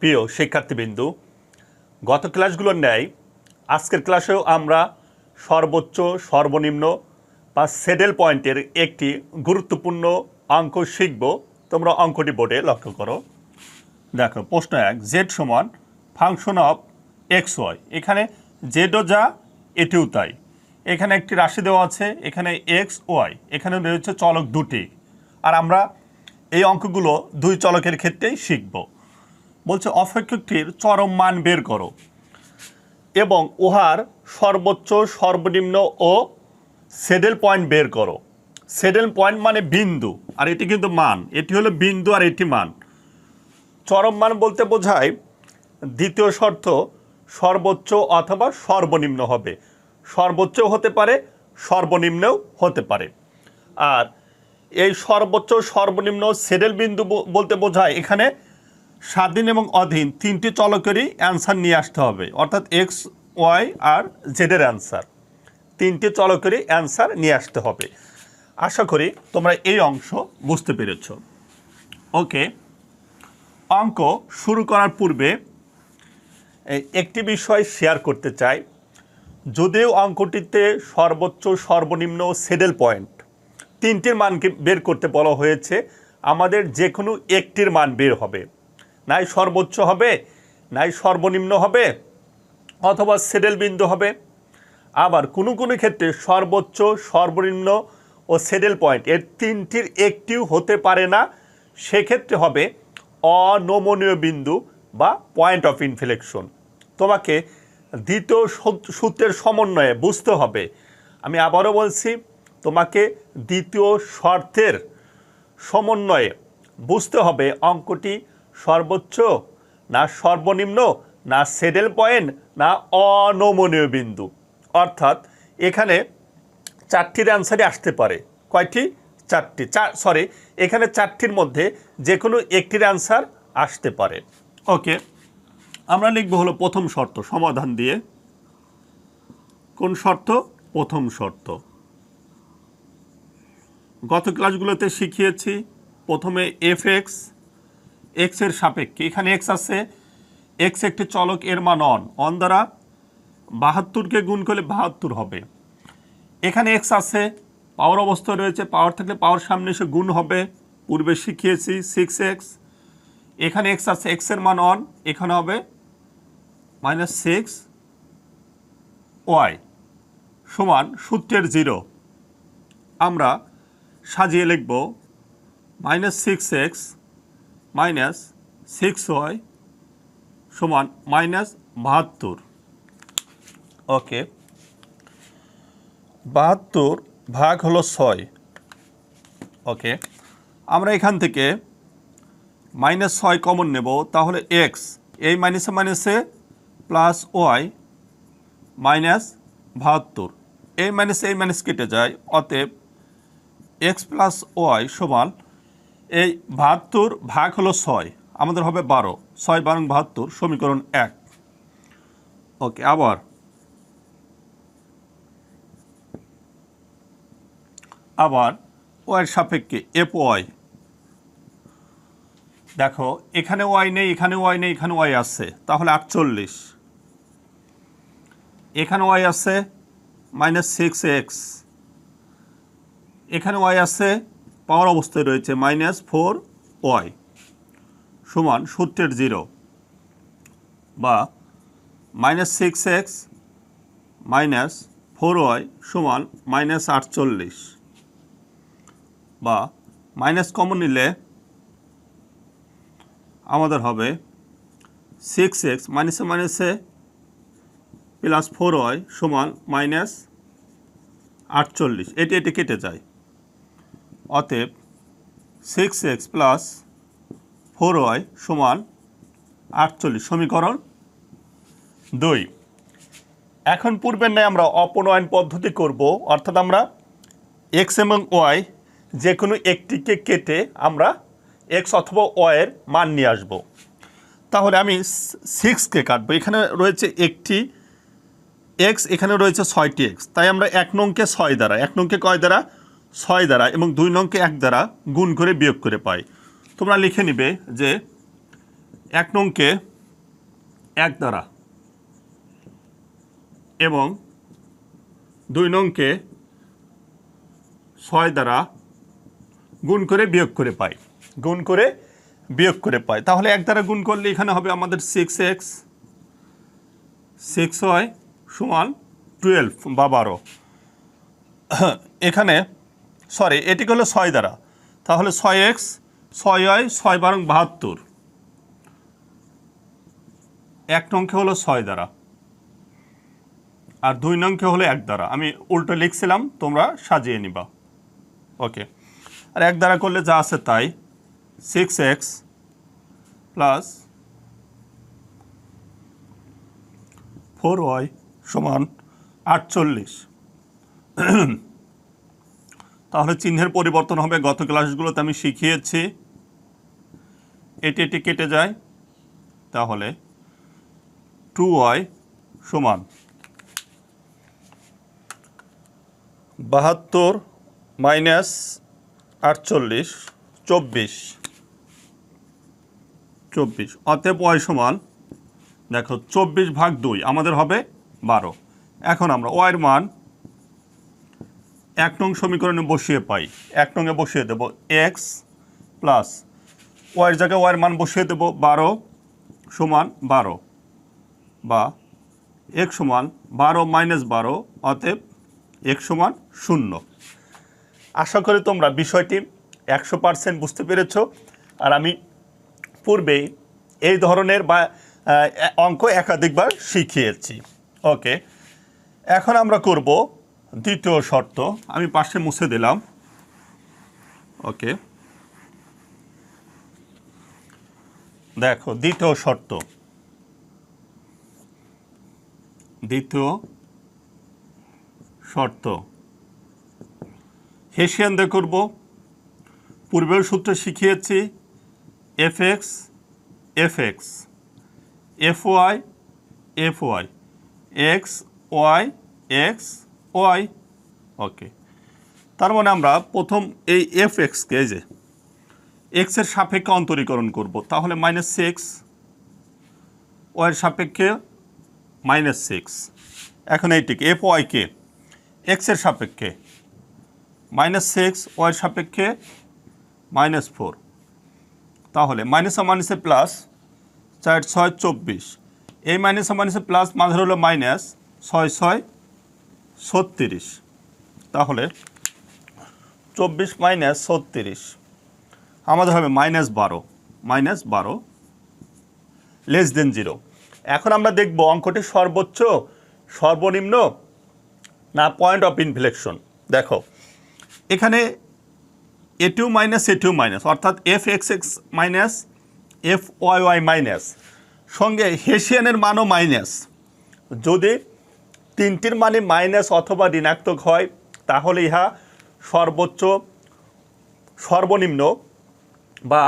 প্রিয় শিক্ষার্থীবৃন্দু, গত ক্লাসগুলোর ন্যায় আজকের ক্লাসেও আমরা সর্বোচ্চ, সর্বনিম্ন বা সেডেল পয়েন্টের একটি গুরুত্বপূর্ণ অঙ্ক শিখব। তোমরা অঙ্কটি বোর্ডে লক্ষ্য করো। দেখো, প্রশ্ন এক জেড সমান ফাংশন অফ এক্স ওয়াই এখানে জেডও যা, এটিও তাই। এখানে একটি রাশি দেওয়া আছে, এখানে এক্স ওয়াই এখানে রয়েছে চলক দুটি। আর আমরা এই অঙ্কগুলো দুই চলকের ক্ষেত্রেই শিখব। বলছে অপেক্ষকটির চরম মান বের করো এবং উহার সর্বোচ্চ, সর্বনিম্ন ও সেডেল পয়েন্ট বের করো। সেডেল পয়েন্ট মানে বিন্দু, আর এটি কিন্তু মান। এটি হলো বিন্দু আর এটি মান। চরম মান বলতে বোঝায়, দ্বিতীয় শর্ত সর্বোচ্চ অথবা সর্বনিম্ন হবে। সর্বোচ্চ হতে পারে, সর্বনিম্নও হতে পারে। আর এই সর্বোচ্চ, সর্বনিম্ন সেডেল বিন্দু বলতে বোঝায় এখানে স্বাধীন এবং অধীন তিনটি চলকেরই অ্যান্সার নিয়ে আসতে হবে, অর্থাৎ এক্স ওয়াই আর জেডের অ্যান্সার। তিনটি চলকেরই অ্যান্সার নিয়ে আসতে হবে। আশা করি তোমরা এই অংশ বুঝতে পেরেছ। ওকে অঙ্ক শুরু করার পূর্বে একটি বিষয় শেয়ার করতে চাই। যদিও অঙ্কটিতে সর্বোচ্চ, সর্বনিম্ন সেডেল পয়েন্ট, তিনটির মানকে বের করতে বলা হয়েছে, আমাদের যে কোনো একটির মান বের হবে। নাই সর্বোচ্চ হবে, নাই সর্বনিম্ন হবে, অথবা সেডেল বিন্দু হবে। আবার কোনো কোনো ক্ষেত্রে সর্বোচ্চ, সর্বনিম্ন ও সেডেল পয়েন্ট এর তিনটির একটিও হতে পারে না। সেক্ষেত্রে হবে অনমনীয় বিন্দু বা পয়েন্ট অফ ইনফ্লেকশন। তোমাকে দ্বিতীয় সূত্রের সমন্বয়ে বুঝতে হবে। আমি আবারও বলছি, তোমাকে দ্বিতীয় শর্তের সমন্বয়ে বুঝতে হবে অঙ্কটি সর্বোচ্চ, না সর্বনিম্ন, না সেডেল পয়েন্ট, না অনমনীয় বিন্দু। অর্থাৎ এখানে চারটির অ্যান্সারই আসতে পারে। কয়টি? চারটি। চার সরি এখানে চারটির মধ্যে যে কোনো একটির অ্যান্সার আসতে পারে। ওকে, আমরা লিখব হলো প্রথম শর্ত, সমাধান দিয়ে। কোন শর্ত? প্রথম শর্ত। গত ক্লাসগুলোতে শিখিয়েছি, প্রথমে এফ এক্স এক্সের সাপেক্ষে। এখানে এক্স আছে। এক্স একটি চলক এর মান অন অন দ্বারা বাহাত্তরকে গুণ করলে বাহাত্তর হবে। এখানে এক্স আছে। পাওয়ার অবস্থায় রয়েছে। পাওয়ার থাকলে পাওয়ার সামনে এসে গুণ হবে। পূর্বে শিখিয়েছি সিক্স এক্স এখানে এক্স আছে। এক্সের মান অন এখানে হবে মাইনাস সিক্স ওয়াই সমান সূত্রের জিরো আমরা সাজিয়ে লিখব minus six x minus six y সমান মাইনাস বাহাত্তর। ওকে। বাহাত্তর ভাগ হলো ছয়। ওকে। আমরা এখান থেকে মাইনাস ছয় কমন নেব, তাহলে এক্স এই মাইনাসে মাইনাসে প্লাস ওয়াই মাইনাস বাহাত্তর। এই মাইনাস এই মাইনাস কেটে যায়, অতএব এক্স প্লাস ওয়াই সমান এই বাহাত্তর ভাগ হলো ছয়, আমাদের হবে বারো। ছয় বারং বাহাত্তর, সমীকরণ এক। ওকে, আবার। আবার ওয়াইয়ের সাপেক্ষে এফ ওয়াই। দেখো, এখানে ওয়াই নেই, এখানে ওয়াই নেই, এখানে ওয়াই আছে। তাহলে আটচল্লিশ। এখানে ওয়াই আছে, মাইনাস সিক্স এক্স। এখানে ওয়াই আছে পাওয়ার অবস্থায় রয়েছে মাইনাস ফোর ওয়াই সমান সূত্রের জিরো বা minus six x minus four y সমান মাইনাস আটচল্লিশ বা মাইনাস কমন নিলে আমাদের হবে সিক্স এক্স মাইনাসে মাইনাসে প্লাস ফোর ওয়াই সমান মাইনাস আটচল্লিশ। এটি এটি কেটে যায়। অতএব six x plus four y সমান আটচল্লিশ সমীকরণ দুই। এখন পূর্বের ন্যায় আমরা অপনয়ন পদ্ধতি করব, অর্থাৎ আমরা এক্স এবং ওয়াই যে কোনো একটিকে কেটে আমরা এক্স অথবা ওয়ের মান নিয়ে আসব। তাহলে আমি সিক্সকে কাটবো। এখানে রয়েছে একটি এক্স এখানে রয়েছে ছয়টি এক্স তাই আমরা এক নংকে ছয় দ্বারা, এক নংকে কয় দ্বারা? ছয় দ্বারা এবং দুই নংকে এক দ্বারা গুণ করে বিয়োগ করে পাই তোমরা লিখে নিবে যে এক নংকে এক দ্বারা এবং দুই নংকে ছয় দ্বারা গুণ করে বিয়োগ করে পাই গুণ করে বিয়োগ করে পাই তাহলে এক দ্বারা গুণ করলে এখানে হবে আমাদের সিক্স এক্স সিক্স ওয়াই সমান টুয়েলভ বা বারো। এখানে সরি এটি হলো ছয় দ্বারা। তাহলে ছয় এক্স, ছয় ওয়াই, ছয় বারং বাহাত্তর। এক নংকে হলো ছয় দ্বারা। আর দুই নংকে হলো এক দ্বারা। আমি উল্টো লিখছিলাম, তোমরা সাজিয়ে নিবা। ওকে। আর এক দ্বারা করলে যা আছে তাই। Six x plus four y সমান আটচল্লিশ। তাহলে চিহ্নের পরিবর্তন হবে। গত ক্লাসগুলোতে আমি শিখিয়েছি। এটি এটি কেটে যায়। তাহলে টু ওয়াই সমান বাহাত্তর মাইনাস আটচল্লিশ, চব্বিশ। চব্বিশ। অতএব ওয়াই সমান, দেখো, চব্বিশ ভাগ দুই, আমাদের হবে বারো। এখন আমরা ওয়াইয়ের মান এক নং সমীকরণে বসিয়ে পাই। এক নংয়ে বসিয়ে দেব এক্স প্লাস ওয়াইয়ের জায়গায় ওয়াইয়ের মান বসিয়ে দেব বারো সমান বারো বা এক সমান বারো মাইনাস বারো অতএব এক সমান শূন্য। আশা করি তোমরা বিষয়টি একশো পার্সেন্ট বুঝতে পেরেছ আর আমি পূর্বেই এই ধরনের বা অঙ্ক একাধিকবার শিখিয়েছি। ওকে, এখন আমরা করব দ্বিতীয় শর্ত, আমি পাশে মুছে দিলাম। ওকে। দেখো, দ্বিতীয় শর্ত। দ্বিতীয় শর্ত। হেসিয়ান দিয়ে করব। পূর্বের সূত্র শিখিয়েছি f x f x f y f y x y x y, okay. তার মানে আমরা প্রথম এই এফ এক্সকে যে এক্সের সাপেক্ষে অন্তরীকরণ করব, তাহলে মাইনাস সিক্স ওয়াইয়ের সাপেক্ষে মাইনাস সিক্স এখন এইটিকে এফ ওয়াইকে এক্সের সাপেক্ষে মাইনাস সিক্স ওয়াইয়ের সাপেক্ষে মাইনাস ফোর তাহলে মাইনাসে মাইনাসে প্লাস চার, ছয়, চব্বিশ। এই মাইনাসে মাইনাসে প্লাস মাঝের হলো মাইনাস ছয় ছয় ছত্রিশ। তাহলে চব্বিশ মাইনাস ছত্রিশ, আমাদের হবে মাইনাস বারো মাইনাস বারো লেস দেন জিরো এখন আমরা দেখব অঙ্কটি সর্বোচ্চ, সর্বনিম্ন, না পয়েন্ট অফ ইনফ্লেকশন দেখো, এখানে a two minus a two minus অর্থাৎ f x x minus f y y minus সঙ্গে হেসিয়ানের মানও মাইনাস যদি তিনটির মানে মাইনাস অথবা ঋণাত্মক হয়, তাহলে ইহা সর্বোচ্চ, সর্বনিম্ন বা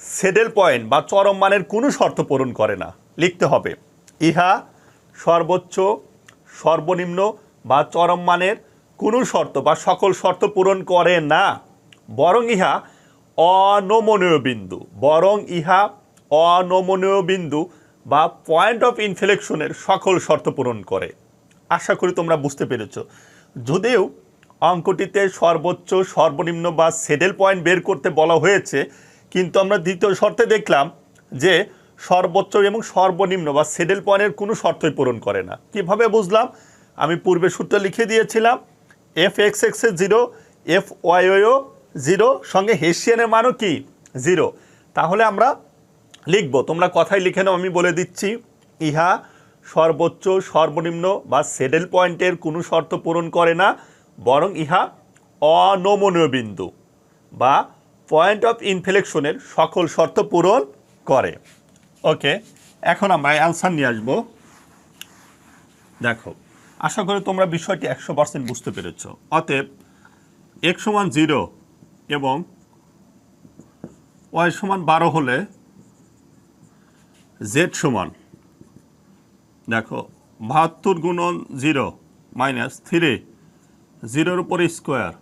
সেডেল পয়েন্ট বা চরম মানের কোনো শর্ত পূরণ করে না। লিখতে হবে, ইহা সর্বোচ্চ, সর্বনিম্ন বা চরম মানের কোনো শর্ত বা সকল শর্ত পূরণ করে না, বরং ইহা অনমনীয় বিন্দু, বরং ইহা অনমনীয় বিন্দু বা পয়েন্ট অফ ইনফ্লেকশনের সকল শর্ত পূরণ করে। আশা করি তোমরা বুঝতে পেরেছ। যদিও অঙ্কটিতে সর্বোচ্চ, সর্বনিম্ন বা সেডেল পয়েন্ট বের করতে বলা হয়েছে, কিন্তু আমরা দ্বিতীয় শর্তে দেখলাম যে সর্বোচ্চ এবং সর্বনিম্ন বা সেডেল পয়েন্টের কোনো শর্তই পূরণ করে না। কীভাবে বুঝলাম? আমি পূর্বে সূত্র লিখে দিয়েছিলাম এফ এক্স এক্সে জিরো এফ ওয়াইও জিরো সঙ্গে হেসিয়ানের মানও কি? জিরো তাহলে আমরা লিখব। তোমরা কথাই লিখে নাও, আমি বলে দিচ্ছি। ইহা সর্বোচ্চ, সর্বনিম্ন বা সেডেল পয়েন্টের কোনো শর্ত পূরণ করে না, বরং ইহা অনমনীয় বিন্দু বা পয়েন্ট অফ ইনফ্লেকশনের সকল শর্ত পূরণ করে। ওকে, এখন আমরা অ্যান্সার নিয়ে আসব। দেখো, আশা করি তোমরা বিষয়টি একশো পার্সেন্ট বুঝতে পেরেছ। অতএব এক সমান জিরো এবং ওয়াই সমান বারো হলে জেড সমান দেখো, বাহাত্তর গুণন জিরো মাইনাস থ্রি, জিরোর উপরে স্কোয়ার।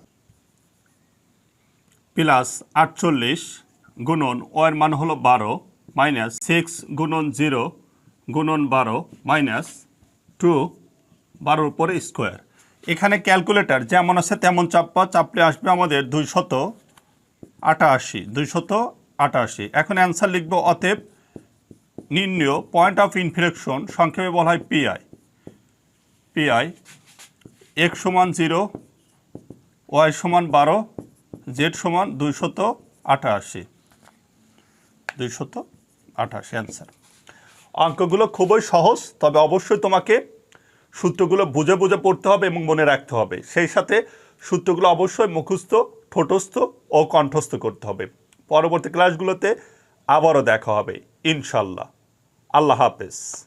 প্লাস আটচল্লিশ গুণন ওয়ের মান হলো বারো মাইনাস সিক্স গুণন জিরো গুণন বারো মাইনাস টু, বারোর উপরে স্কোয়ার। এখানে ক্যালকুলেটর যেমন আছে তেমন চাপ্পা চাপলে আসবে আমাদের দুইশত আটাশি দুইশত আটাশি। এখন অ্যান্সার লিখব অতএব নির্ণয় পয়েন্ট অফ ইনফ্লেকশন সংক্ষেপে বলা হয় পিআই পিআই এক সমান জিরো ওয়াই সমান বারো জেড সমান দুইশত আটাশি দুইশত আঠাশি অ্যান্সার অঙ্কগুলো খুবই সহজ, তবে অবশ্যই তোমাকে সূত্রগুলো বুঝে বুঝে পড়তে হবে এবং মনে রাখতে হবে। সেই সাথে সূত্রগুলো অবশ্যই মুখস্থ, ঠোঁটস্থ ও কণ্ঠস্থ করতে হবে। পরবর্তী ক্লাসগুলোতে আবারও দেখা হবে ইনশাল্লাহ। আল্লাহ হাফেজ।